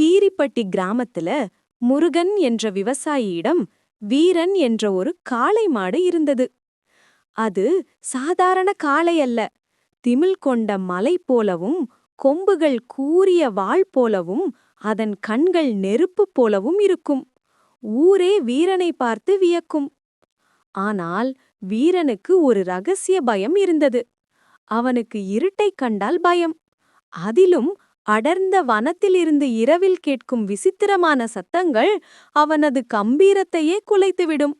கீரிப்பட்டி கிராமத்துல முருகன் என்ற விவசாயியிடம் வீரன் என்ற ஒரு காளை மாடு இருந்தது. அது சாதாரண காளை அல்ல. திமில் கொண்ட மலை போலவும் கொம்புகள் கூரிய வாள் போலவும் அதன் கண்கள் நெருப்பு போலவும் இருக்கும். ஊரே வீரனை பார்த்து வியக்கும். ஆனால் வீரனுக்கு ஒரு ரகசிய பயம் இருந்தது. அவனுக்கு இருட்டைக் கண்டால் பயம். அதிலும் அடர்ந்த வனத்திலிருந்து இரவில் கேட்கும் விசித்திரமான சத்தங்கள் அவனது கம்பீரத்தையே குலைத்துவிடும்.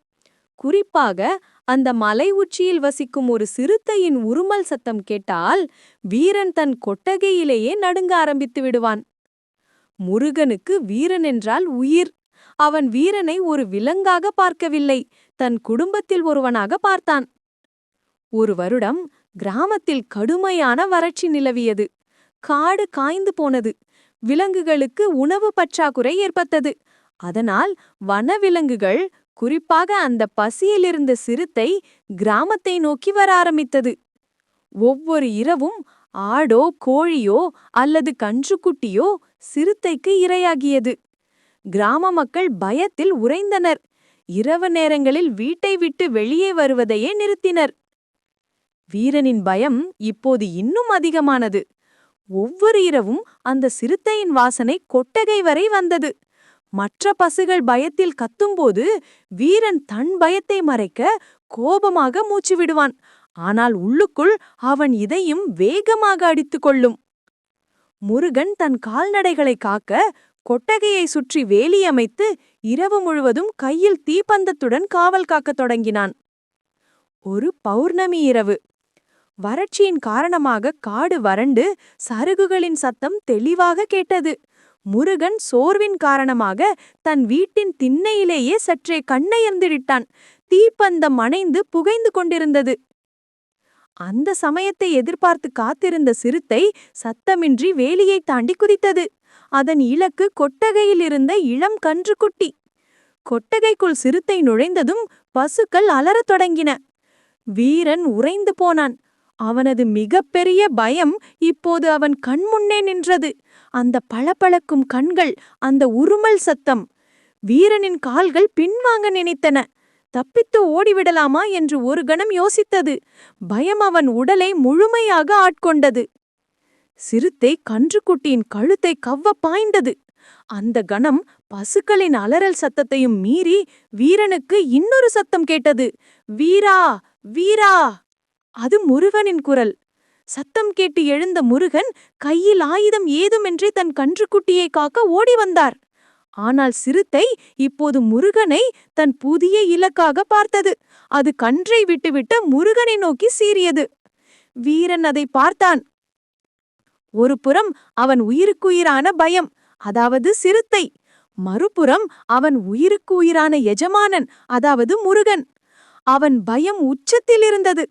குறிப்பாக அந்த மலை உச்சியில் வசிக்கும் ஒரு சிறுத்தையின் உருமல் சத்தம் கேட்டால் வீரன் தன் கொட்டகையிலேயே நடுங்க ஆரம்பித்து விடுவான். முருகனுக்கு வீரன் என்றால் உயிர். அவன் வீரனை ஒரு விலங்காக பார்க்கவில்லை. தன் குடும்பத்தில் ஒருவனாக பார்த்தான். ஒரு வருடம் கிராமத்தில் கடுமையான வறட்சி நிலவியது. காடு காய்ந்து போனது. விலங்குகளுக்கு உணவு பற்றாக்குறை ஏற்பட்டது. அதனால் வனவிலங்குகள் குறிப்பாக அந்த பசியிலிருந்த சிறுத்தை கிராமத்தை நோக்கி வர ஆரம்பித்தது. ஒவ்வொரு இரவும் ஆடோ கோழியோ அல்லது கன்றுக்குட்டியோ சிறுத்தைக்கு இரையாகியது. கிராம மக்கள் பயத்தில் உறைந்தனர். இரவு நேரங்களில் வீட்டை விட்டு வெளியே வருவதையே நிறுத்தினர். வீரனின் பயம் இப்போது இன்னும் அதிகமானது. ஒவ்வொரு இரவும் அந்த சிறுத்தையின் வாசனை கொட்டகை வரை வந்தது. மற்ற பசுகள் பயத்தில் கத்தும்போது வீரன் தன் பயத்தை மறைக்க கோபமாக மூச்சு விடுவான். ஆனால் உள்ளுக்குள் அவன் இதையும் வேகமாக அடித்துக் கொள்ளும். முருகன் தன் கால்நடைகளை காக்க கொட்டகையை சுற்றி வேலியமைத்து இரவு முழுவதும் கையில் தீப்பந்தத்துடன் காவல் காக்கத் தொடங்கினான். ஒரு பௌர்ணமி இரவு. வறட்சியின் காரணமாக காடு வறண்டு சருகுகளின் சத்தம் தெளிவாக கேட்டது. முருகன் சோர்வின் காரணமாக தன் வீட்டின் திண்ணையிலேயே சற்றே கண்ணையர்ந்திட்டான் தீப்பந்தம் அணைந்து புகைந்து கொண்டிருந்தது. அந்த சமயத்தை எதிர்பார்த்து காத்திருந்த சிறுத்தை சத்தமின்றி வேலியை தாண்டி குதித்தது. அதன் இலக்கு கொட்டகையில் இருந்த இளம் கன்றுக்குட்டி. கொட்டகைக்குள் சிறுத்தை நுழைந்ததும் பசுக்கள் அலறத் தொடங்கின. வீரன் உறைந்து போனான். அவனது மிகப்பெரிய பயம் இப்போது அவன் கண்முன்னே நின்றது. அந்த பளபளக்கும் கண்கள் அந்த உருமல் சத்தம். வீரனின் கால்கள் பின்வாங்க நினைத்தன. தப்பித்து ஓடிவிடலாமா? என்று ஒரு கணம் யோசித்தது. பயம் அவன் உடலை முழுமையாக ஆட்கொண்டது. சிறுத்தை கன்றுக்குட்டியின் கழுத்தை கவ்வ பாய்ந்தது. அந்த கணம் பசுக்களின் அலறல் சத்தத்தையும் மீறி வீரனுக்கு இன்னொரு சத்தம் கேட்டது. வீரா வீரா! அது முருகனின் குரல். சத்தம் கேட்டு எழுந்த முருகன் கையில் ஆயுதம் ஏதுமென்றே தன் கன்றுக்குட்டியை காக்க ஓடி வந்தார். ஆனால் சிறுத்தை இப்போது முருகனை தன் புதிய இலக்காக பார்த்தது. அது கன்றை விட்டுவிட்டு முருகனை நோக்கி சீறியது. வீரன் அதை பார்த்தான். ஒரு புறம் அவன் உயிருக்குயிரான பயம் அதாவது சிறுத்தை. மறுபுறம் அவன் உயிருக்கு உயிரான எஜமானன் அதாவது முருகன். அவன் பயம் உச்சத்தில் இருந்தது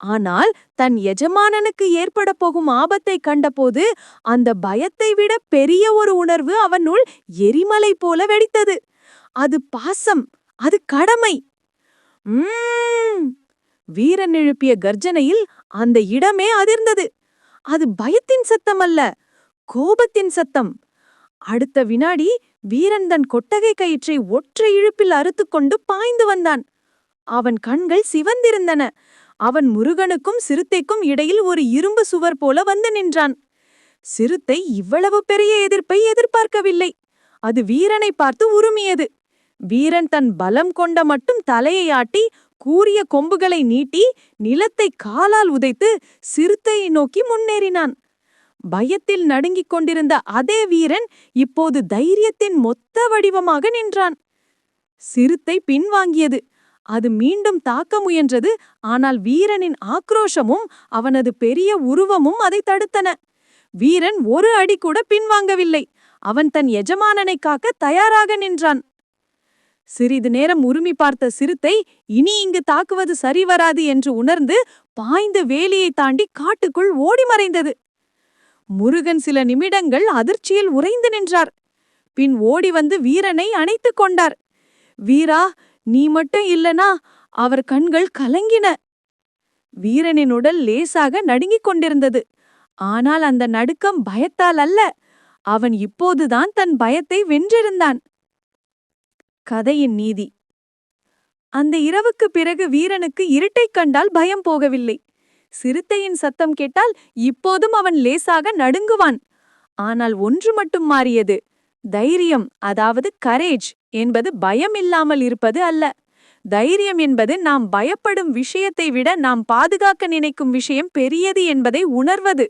ஆனால் தன் எஜமானனுக்கு ஏற்பட போகும் ஆபத்தை கண்டபோது அந்த பயத்தை விட பெரிய ஒரு உணர்வு அவனுள் எரிமலை போல வெடித்தது. அது பாசம் அது கடமை. வீரன் எழுப்பிய கர்ஜனையில் அந்த இடமே அதிர்ந்தது. அது பயத்தின் சத்தம் அல்ல கோபத்தின் சத்தம். அடுத்த வினாடி வீரன் தன் கொட்டகை கயிற்றை ஒற்றை இழுப்பில் அறுத்துக்கொண்டு பாய்ந்து வந்தான். அவன் கண்கள் சிவந்திருந்தன. அவன் முருகனுக்கும் சிறுத்தைக்கும் இடையில் ஒரு இரும்பு சுவர் போல வந்து நின்றான். சிறுத்தை இவ்வளவு பெரிய எதிர்ப்பை எதிர்பார்க்கவில்லை. அது வீரனை பார்த்து உருமியது. வீரன் தன் பலம் கொண்ட மட்டும் தலையை ஆட்டி கூரிய கொம்புகளை நீட்டி நிலத்தை காலால் உதைத்து சிறுத்தையை நோக்கி முன்னேறினான். பயத்தில் நடுங்கிக் கொண்டிருந்த அதே வீரன் இப்போது தைரியத்தின் மொத்த வடிவமாக நின்றான். சிறுத்தை பின்வாங்கியது. அது மீண்டும் தாக்க முயன்றது ஆனால் வீரனின் ஆக்ரோஷமும் அவனது பெரிய உருவமும் அதை தடுத்தன. வீரன் ஒரு அடி கூட பின்வாங்கவில்லை. அவன் தன் எஜமானனை காக்க தயாராக நின்றான். சிறிது நேரம் உருமி பார்த்த சிறுத்தை இனி இங்கு தாக்குவது சரிவராது என்று உணர்ந்து பாய்ந்து வேலியை தாண்டி காட்டுக்குள் ஓடி மறைந்தது. முருகன் சில நிமிடங்கள் அதிர்ச்சியில் உறைந்து நின்றார். பின் ஓடி வந்து வீரனை அணைத்துக் கொண்டார். வீரா நீ மட்டும் இல்லனா அவர் கண்கள் கலங்கின. வீரனின் உடல் லேசாக நடுங்கிக் கொண்டிருந்தது. ஆனால் அந்த நடுக்கம் பயத்தால் அல்ல. அவன் இப்போதுதான் தன் பயத்தை வென்றிருந்தான். கதையின் நீதி. அந்த இரவுக்குப் பிறகு வீரனுக்கு இருட்டைக் கண்டால் பயம் போகவில்லை. சிறுத்தையின் சத்தம் கேட்டால் இப்போதும் அவன் லேசாக நடுங்குவான். ஆனால் ஒன்று மட்டும் மாறியது. தைரியம் அதாவது கரேஜ் என்பது பயம் இல்லாமல் இருப்பது அல்ல. தைரியம் என்பது நாம் பயப்படும் விஷயத்தை விட நாம் பாதுகாக்க நினைக்கும் விஷயம் பெரியது என்பதை உணர்வது.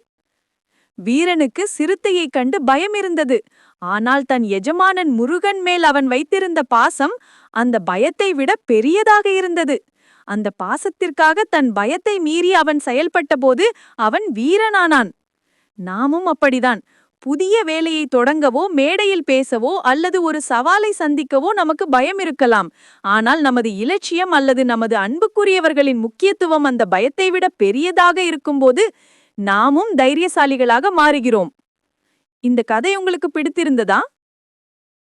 வீரனுக்கு சிறுத்தையைக் கண்டு பயம் இருந்தது. ஆனால் தன் எஜமானன் முருகன் மேல் அவன் வைத்திருந்த பாசம் அந்த பயத்தை விட பெரியதாக இருந்தது. அந்த பாசத்திற்காக தன் பயத்தை மீறி அவன் செயல்பட்டபோது அவன் வீரனானான். நாமும் அப்படிதான் புதிய வேலையை தொடங்கவோ மேடையில் பேசவோ அல்லது ஒரு சவாலை சந்திக்கவோ நமக்கு பயம் இருக்கலாம். ஆனால் நமது இலட்சியம் அல்லது நமது அன்புக்குரியவர்களின் முக்கியத்துவம் அந்த பயத்தை விட பெரியதாக இருக்கும்போது நாமும் தைரியசாலிகளாக மாறுகிறோம். இந்த கதை உங்களுக்கு பிடித்திருந்ததா?